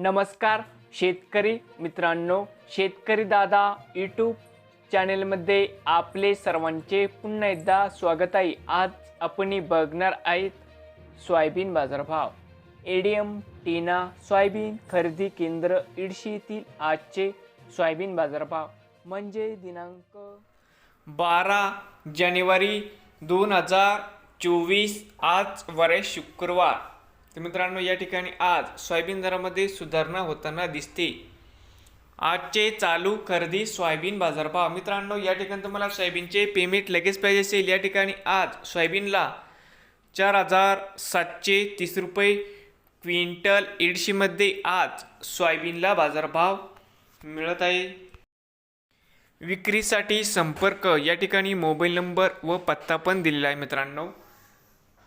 नमस्कार शेतकरी मित्रांनो शेतकरी दादा यूट्यूब चॅनेलमध्ये आपले सर्वांचे पुन्हा एकदा स्वागत आहे. आज आपण बघणार आहेत सोयाबीन बाजारभाव. एडीएम टीना सोयाबीन खरेदी केंद्र इडशी आजचे सोयाबीन बाजारभाव. म्हणजे दिनांक बारा जानेवारी दोन हजार चोवीस आज वरे शुक्रवार. तर मित्रांनो या ठिकाणी आज सोयाबीन दरामध्ये सुधारणा होताना दिसते. आजचे चालू खरेदी सोयाबीन बाजारभाव मित्रांनो या ठिकाणी तुम्हाला सोयाबीनचे पेमेंट लगेच पाहिजे असेल. या ठिकाणी आज सोयाबीनला चार हजार सातशे तीस रुपये क्विंटल इडशीमध्ये आज सोयाबीनला बाजारभाव मिळत आहे. विक्रीसाठी संपर्क. या ठिकाणी मोबाईल नंबर व पत्ता पण दिलेला आहे मित्रांनो.